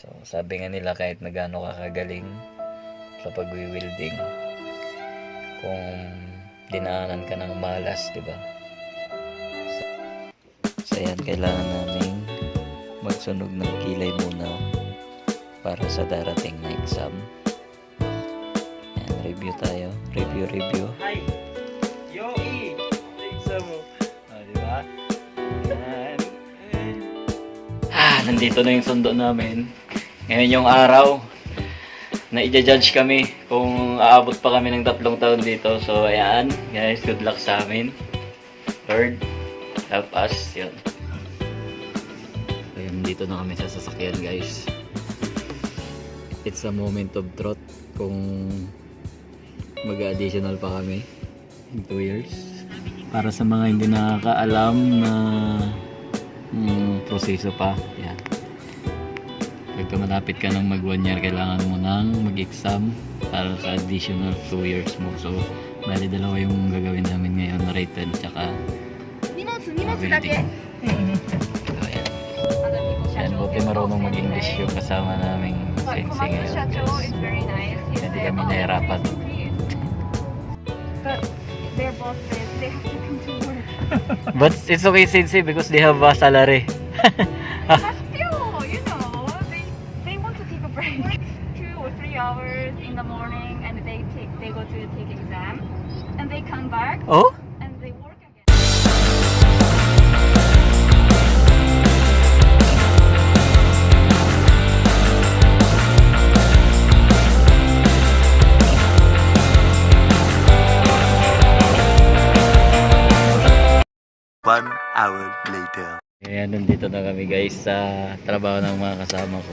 So, sabi nga nila kahit na gaano ka kagaling sa pag-wielding, kung dinaanan ka ng malas, di ba? So, so yan, kailangan namin magsunog ng kilay muna para sa darating na exam. Yan, review tayo. Review, review. Hi! Yo, E! Isa mo. Ah, di ba? Yan. Ah, nandito na yung sundo namin. Ngayon yung araw na i-judge kami kung aabot pa kami ng tatlong taon dito. So, ayan. Guys, good luck sa amin. Lord, help us. Yun. So, yun, dito na kami sa sasakyan, guys. It's a moment of truth kung mag-additional pa kami in 2 years. Para sa mga hindi nakakaalam na mm, proseso pa. Yan pagka malapit ka ng mag 1 year kailangan mo nang mag-exam para sa additional 2 years mo. So bali dalawa yung gagawin namin ngayon written tsaka uh, reading so ayan. Ayan buti marunong mag-English yung kasama naming sensei ngayon kasi hindi kami nahirapan. but their but it's okay sensei because they have a salary. break. Two or three hours in the morning, and they take they go to take exam, and they come back Oh? and they work again. One hour later. Kaya nandito na kami guys sa trabaho ng mga kasama ko.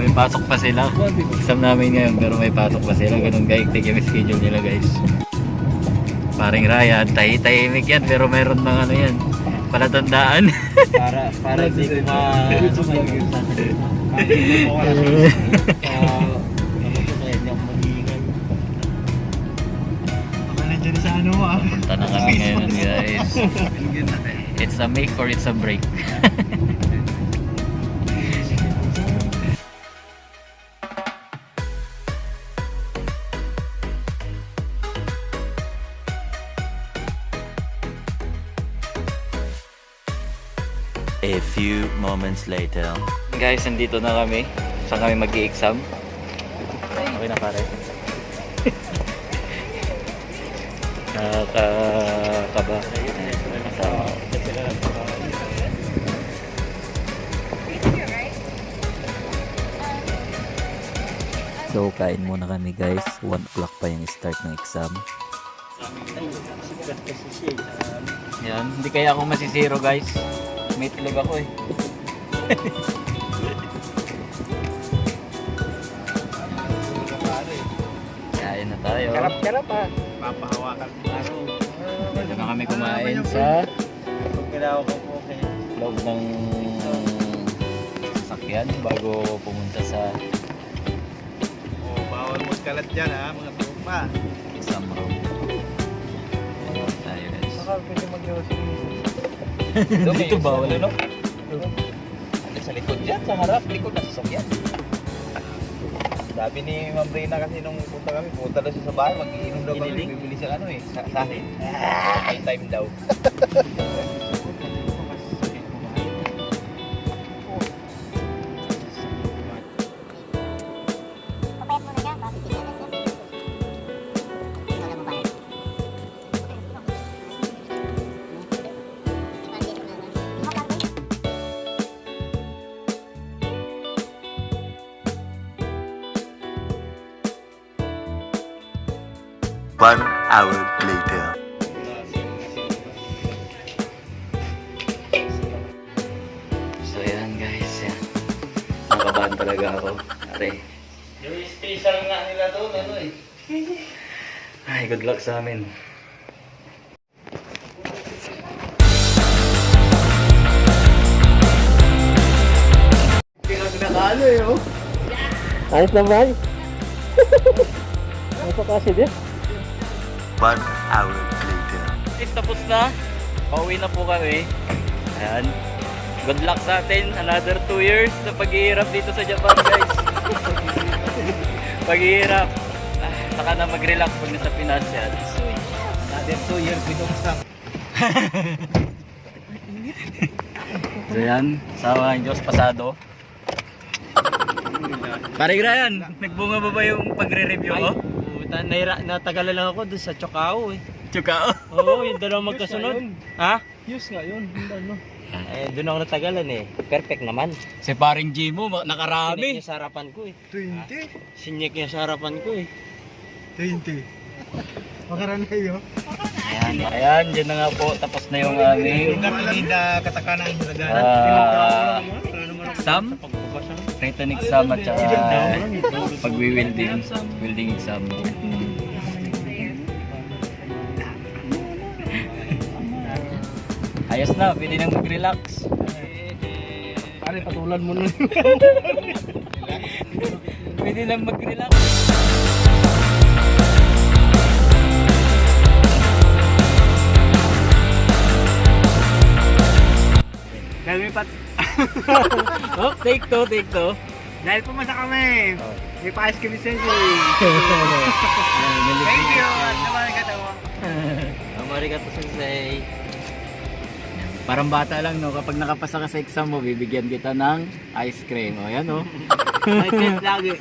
May pasok pa sila. Exam namin ngayon pero may pasok pa sila. Ganun guys, take yung schedule nila guys. Paring Ryan, tahi-tahimik yan pero meron mga ano yan. Palatandaan. Para, para di ko ma... Punta na kami ngayon guys. It's a make or it's a break. few moments later. Guys, nandito na kami. Saan kami mag exam Okay na pare. Nakakaba. So, kain muna kami guys. 1 o'clock pa yung start ng exam. Yan, hindi kaya ako masisiro guys. May itlog ako eh. Kain na tayo. Karap-karap ah. Papahawakan mo ano. Dito na kami kumain sa Kung kailangan ko po kay... loob ng sasakyan bago pumunta sa Oh, bawal magkalat dyan ha, mga tropa. Ayan tayo guys. Saka pwede mag-yosi. Dito bawal ano? Sa likod dyan, sa harap, likod na sasakyan. Sabi ni Ma'am Reyna kasi nung punta kami, punta daw siya sa bahay, mag-iinom daw kami, bibili siya ano eh, sa sahin. High time daw. One hour later. So yan guys, yan. kinakabahan talaga ako. Are. Yung special nga nila doon, ano eh. Ay, good luck sa amin. Nakalo eh, oh. Ayos naman. Ano pa kasi din? One hour later. Guys, tapos na. Pauwi na po kami. Ayan. Good luck sa atin. Another 2 years na paghihirap dito sa Japan, guys. paghihirap. Ah, saka na mag-relax pag nasa Pinas yan. Another two years binumsak. So yan, sawa ng Diyos pasado. Pare Ryan, nagbunga ba ba yung pagre-review ko? Puta, naira, natagalan lang ako doon sa Chocao eh. Tsukao. Oo, yung dalawang magkasunod. Ha? Yes nga yun, yung ano. Eh, doon ako natagalan eh. Perfect naman. Si paring Jimo, ma- Sinyek nakarami. niya sa harapan ko eh. 20? Sinyek niya sa harapan ko eh. 20. Makaran na yun. Ayan, ayan, dyan na nga po. Tapos na yung aming Hindi katakana yung nagana. ah, exam. Written exam at saka pag-wielding. Wielding exam. Ayos na, pwede nang mag-relax. Pare, patulan mo nun. Pwede lang mag-relax. May pat... Oh, take two, take two. Dahil pumasa kami. Oh. May pa-ice cream sensei. Thank you. Naman ka daw. Amarigato sensei. Parang bata lang no, kapag nakapasa ka sa exam mo, bibigyan kita ng ice cream. O yan oh. May test lagi.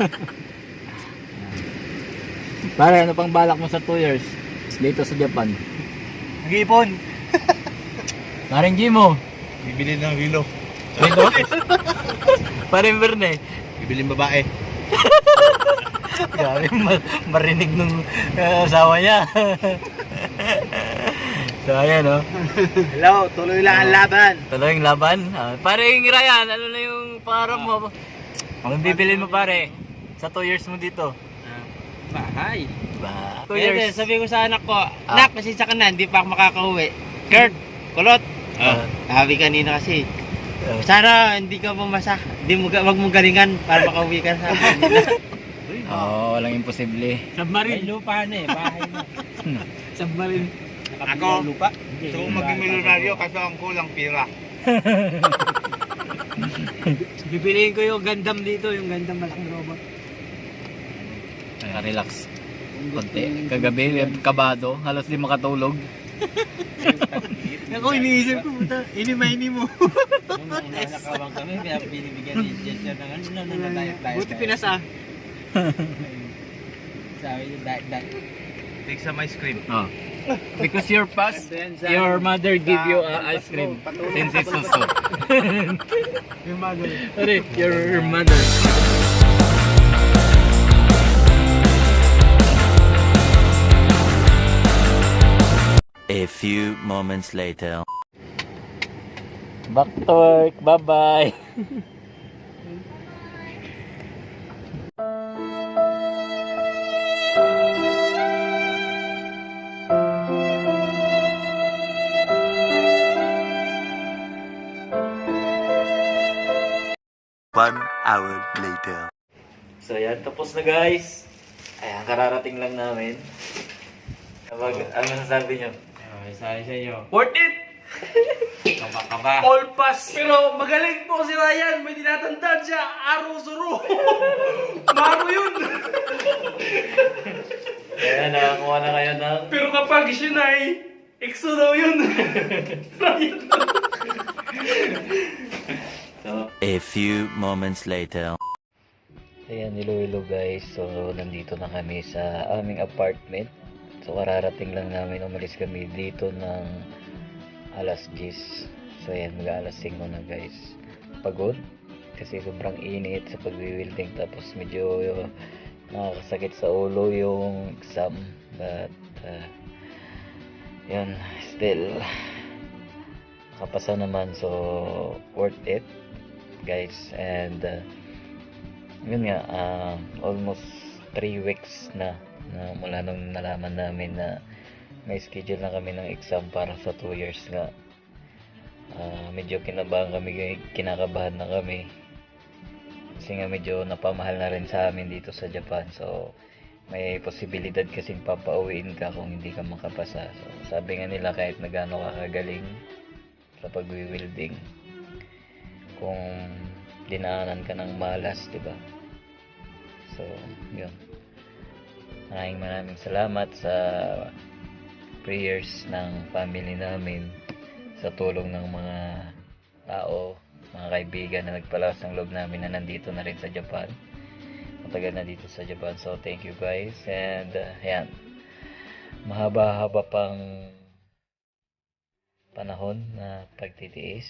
Pare, ano pang balak mo sa 2 years dito sa Japan? Nag-iipon. Parang Jimo. Bibili ng hilo. Dito? Parang Verne. Bibili babae. Grabe, ma- marinig nung uh, asawa niya. so, ayan oh. Hello, tuloy lang ang laban. Tuloy yung laban. Ah, pare yung Ryan, ano na yung pangarap mo? Anong bibilin mo pare? Sa 2 years mo dito? Bahay. Ba? 2 Kaya years. sabi ko sa anak ko, Nak, pasensya ka na, hindi pa ako makakauwi. Kurt, kulot. Ah. Sabi kanina kasi, Ah. sana hindi ka bumasa. Hindi mo, wag mong galingan para makauwi ka sa. Oo, walang imposible. Submarine. Lupa na eh, bahay na. Submarine. Ako, lupa. So, maging milyonaryo kasi ang kulang pira. Bibiliin ko yung Gundam dito, yung Gundam malaking robot. Naka-relax. Konti. Kagabi, kabado. Halos di makatulog. Ako, iniisip ko, puta, inimay mo. Mga nakawang kami, kaya binibigyan ni Jessica ng ano, ano, ano, diet, diet. Buti pinasa. Sabi niya, diet, diet. Take some ice cream. Oh. Because your past, your mother give you uh, ice cream. Since it's suso. Yung bagay. Sorry, your mother. A few moments later. Back to work. Bye-bye. One hour later. So yan, tapos na guys. Ayan, kararating lang namin. Kapag, ano masasabi nyo? Okay, sabi sa inyo. Worth it! Kaba, kaba. All pass. Pero magaling po si Ryan. May tinatandaan siya. Aro-suro. Maro yun. Ayan, nakakuha na kayo ng... Pero kapag siya na ay, exo daw yun. Ryan. So, A few moments later. Ayan, Iloilo guys. So, nandito na kami sa aming apartment. So, kararating lang namin. Umalis kami dito ng alas 10. So, ayan, mag alas 5 na guys. Pagod. Kasi sobrang init sa pag-wielding. Tapos medyo uh, nakakasakit sa ulo yung exam. But, uh, yun, still, nakapasa naman. So, worth it guys. And, uh, yun nga, ah, almost 3 weeks na, na mula nung nalaman namin na may schedule na kami ng exam para sa 2 years nga. Ah, medyo kinabahan kami, kinakabahan na kami. Kasi nga medyo napamahal na rin sa amin dito sa Japan. So, may posibilidad kasing papauwiin ka kung hindi ka makapasa. So, sabi nga nila kahit na gaano ka kagaling sa pagwi-welding, kung dinaanan ka ng malas, di ba? So, yun. Maraming maraming salamat sa prayers ng family namin sa tulong ng mga tao, mga kaibigan na nagpalakas ng loob namin na nandito na rin sa Japan. Matagal na dito sa Japan. So, thank you guys. And, uh, ayan. Mahaba-haba pang panahon na pagtitiis.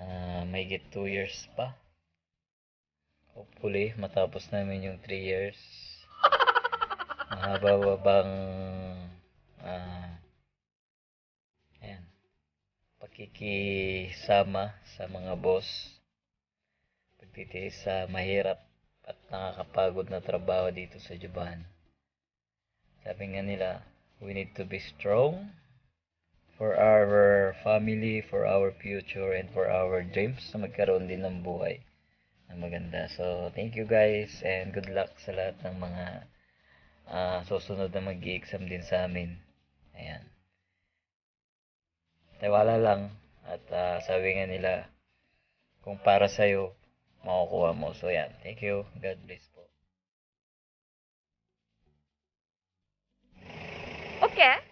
Ah, may get 2 years pa. Hopefully, matapos namin yung 3 years. Mahaba ba bang ah, ayan, pakikisama sa mga boss. Pagtitiis sa mahirap at nakakapagod na trabaho dito sa Japan. Sabi nga nila, we need to be strong for our family, for our future, and for our dreams na magkaroon din ng buhay na maganda. So, thank you guys and good luck sa lahat ng mga ah, susunod na mag exam din sa amin. Ayan. Tiwala lang at ah, sabi nga nila kung para sa'yo, makukuha mo. So, yan. Thank you. God bless po. Okay.